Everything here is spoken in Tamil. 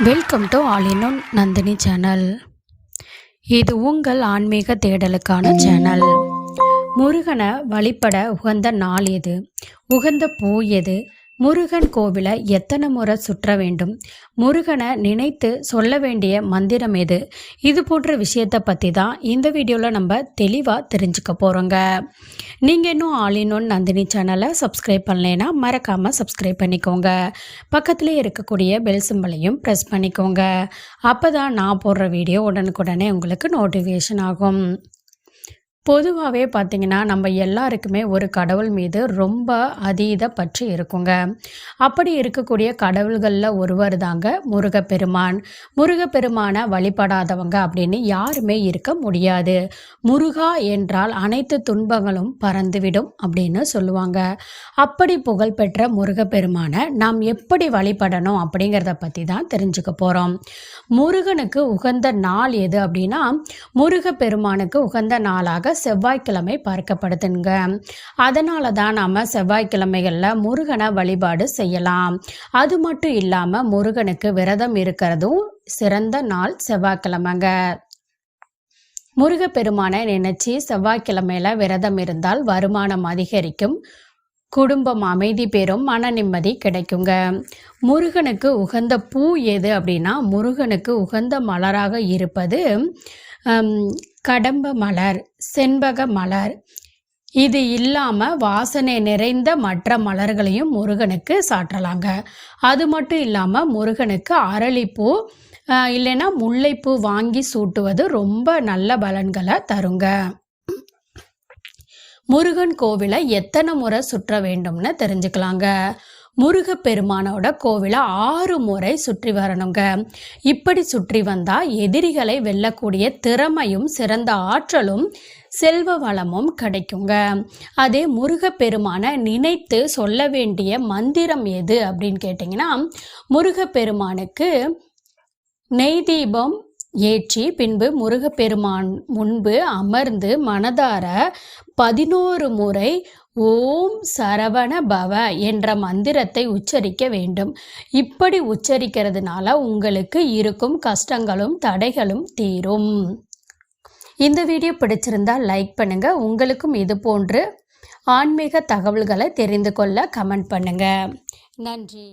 Welcome to all in one Nandini channel இது உங்கள் ஆன்மீக தேடலுக்கான சேனல் முருகனை வழிபட உகந்த நாள் எது? உகந்த பூ எது? முருகன் கோவிலை எத்தனை முறை சுற்ற வேண்டும்? முருகனை நினைத்து சொல்ல வேண்டிய மந்திரம் எது? இது போன்ற விஷயத்தை பற்றி தான் இந்த வீடியோவில் நம்ம தெளிவாக தெரிஞ்சுக்க போகிறோங்க நீங்கள் இன்னும் ஆல் இன் ஒன் நந்தினி சேனலை சப்ஸ்கிரைப் பண்ணலைன்னா மறக்காமல் சப்ஸ்கிரைப் பண்ணிக்கோங்க. பக்கத்துலேயே இருக்கக்கூடிய பெல் சிம்பலையும் ப்ரெஸ் பண்ணிக்கோங்க. அப்போ தான் நான் போடுற வீடியோ உடனுக்குடனே உங்களுக்கு நோட்டிஃபிகேஷன் ஆகும். பொதுவாகவே பார்த்திங்கன்னா நம்ம எல்லாருக்குமே ஒரு கடவுள் மீது ரொம்ப அதீத பற்றி இருக்குங்க. அப்படி இருக்கக்கூடிய கடவுள்களில் ஒருவர் தாங்க முருகப்பெருமான். முருகப்பெருமானை வழிபடாதவங்க அப்படின்னு யாருமே இருக்க முடியாது. முருகா என்றால் அனைத்து துன்பங்களும் பறந்துவிடும் அப்படின்னு சொல்லுவாங்க. அப்படி புகழ்பெற்ற முருகப்பெருமானை நாம் எப்படி வழிபடணும் அப்படிங்கிறத பற்றி தான் தெரிஞ்சுக்க போகிறோம் முருகனுக்கு உகந்த நாள் எது அப்படின்னா முருகப்பெருமானுக்கு உகந்த நாளாக செவ்வாய்க்கிழமை பார்க்கப்படுதுங்க. அதனால தான் நாம் செவ்வாய்க்கிழமைகளில் முருகனை வழிபாடு செய்யலாம். அது மட்டும் இல்லாமல் முருகனுக்கு விரதம் இருக்கிறதும் சிறந்த நாள் செவ்வாய்க்கிழமைங்க. முருகப்பெருமானை நினைச்சு செவ்வாய்க்கிழமையில விரதம் இருந்தால் வருமானம் அதிகரிக்கும். குடும்பம் அமைதி பெறும் மன நிம்மதி கிடைக்குங்க. முருகனுக்கு உகந்த பூ எது அப்படின்னா முருகனுக்கு உகந்த மலராக இருப்பது கடம்ப மலர் செண்பக மலர். இது இல்லாமல் வாசனை நிறைந்த மற்ற மலர்களையும் முருகனுக்கு சாற்றலாங்க. அது மட்டும் இல்லாமல் முருகனுக்கு அரளிப்பூ இல்லைன்னா முல்லைப்பூ வாங்கி சூட்டுவது ரொம்ப நல்ல பலன்களை தருங்க. முருகன் கோவிலை எத்தனை முறை சுற்ற வேண்டும்னு தெரிஞ்சுக்கலாங்க. முருகப்பெருமானோட கோவிலை ஆறு முறை சுற்றி வரணுங்க. இப்படி சுற்றி வந்தால் எதிரிகளை வெல்லக்கூடிய திறமையும் சிறந்த ஆற்றலும் செல்வ வளமும் கிடைக்குங்க. அதே முருகப்பெருமானை நினைத்து சொல்ல வேண்டிய மந்திரம் எது அப்படின்னு கேட்டிங்கன்னா முருகப்பெருமானுக்கு நெய் தீபம் ஏற்றி பின்பு முருகப்பெருமான் முன்பு அமர்ந்து மனதார பதினோரு முறை ஓம் சரவண பவ என்ற மந்திரத்தை உச்சரிக்க வேண்டும். இப்படி உச்சரிக்கிறதுனால உங்களுக்கு இருக்கும் கஷ்டங்களும் தடைகளும் தீரும். இந்த வீடியோ பிடிச்சிருந்தால் லைக் பண்ணுங்கள் உங்களுக்கும் இது போன்று ஆன்மீக தகவல்களை தெரிந்து கொள்ள கமெண்ட் பண்ணுங்கள் நன்றி.